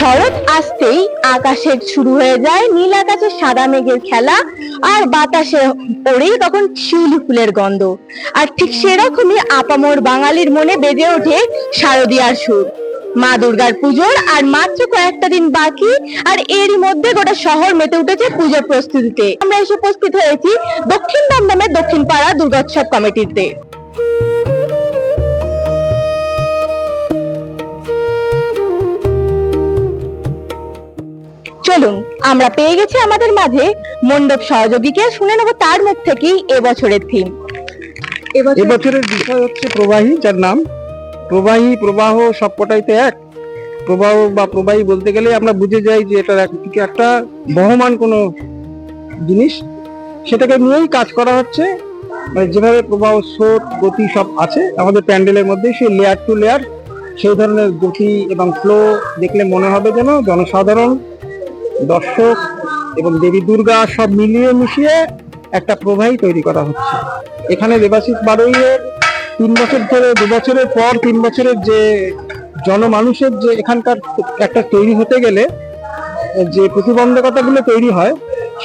শরৎ আসতেই আকাশে শুরু হয়ে যায়। নীল আকাশে সাদা মেঘের খেলা আর বাতাসে পড়েই তখন শিউলি ফুলের গন্ধ। আর ঠিক সেরকমই আপামর বাঙালির মনে বেজে ওঠে শারদীয়ার সুর। মা দুর্গার পুজোর আর মাত্র কয়েকটা দিন বাকি আর এরই মধ্যে গোটা শহর মেতে উঠেছে পুজোর প্রস্তুতিতে। আমরা এসে উপস্থিত হয়েছি দক্ষিণ দমদমের দক্ষিণ পাড়া দুর্গোৎসব কমিটিতে। চলুন আমরা পেয়ে গেছি আমাদের মাঝে মণ্ডপ সহযোগীকে শুনে নেব তার মুখ থেকেই এবছরের থিম এবছর এবছরের বিষয় হচ্ছে প্রবাহী যার নাম প্রবাহী প্রবাহ সবকটাই তো এক। প্রবাহ বা প্রবাহী বলতে গেলে আমরা বুঝে যাই যে এটা একদিকে একটা বহমান কোনো জিনিস সেটাকে নিয়েই কাজ করা হচ্ছে। মানে যেভাবে প্রবাহ স্রোত গতি সব আছে আমাদের প্যান্ডেলের মধ্যে সেই লেয়ার টু লেয়ার সেই ধরনের গতি এবং ফ্লো দেখলে মনে হবে যেন জনসাধারণ দর্শক এবং দেবী দুর্গা সব মিলিয়ে মিশিয়ে একটা প্রবাহী তৈরি করা হচ্ছে। এখানে দেবাশিস বারুইয়ের তিন বছর ধরে, দু বছরের পর তিন বছরের যে জনমানুষের যে এখানকার একটা তৈরি হতে গেলে, যে প্রতিবন্ধকতাগুলো তৈরি হয়,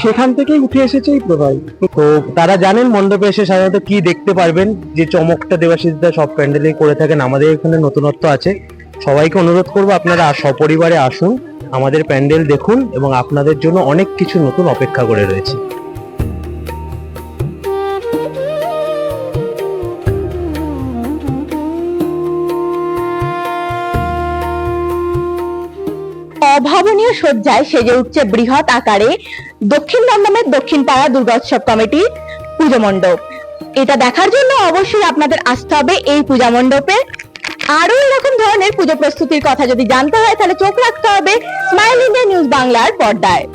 সেখান থেকেই উঠে এসেছে এই প্রবাহী। তো তারা জানেন মণ্ডপে এসে সাধারণত কি দেখতে পারবেন, যে চমকটা দেবাশিসদা সব প্যান্ডেলে করে থাকেন। আমাদের এখানে নতুনত্ব আছে। সবাইকে অনুরোধ করব আপনারা সপরিবারে আসুন। আমাদের প্যান্ডেল দেখুন এবং আপনাদের জন্য অনেক কিছু নতুন অপেক্ষা করে রয়েছে। অভাবনীয় সজ্জায় সেজে উঠছে বৃহৎ আকারে দক্ষিণ দমদমের দক্ষিণ পাড়া দুর্গোৎসব কমিটির পুজো মণ্ডপ। এটা দেখার জন্য অবশ্যই আপনাদের আসতে হবে এই পূজা মণ্ডপে। আরও এরকম ধরনের পুজো প্রস্তুতির কথা যদি জানতে হয়, তাহলে চোখ রাখতে হবে স্মাইল ইন্ডিয়া নিউজ বাংলার পর্দায়।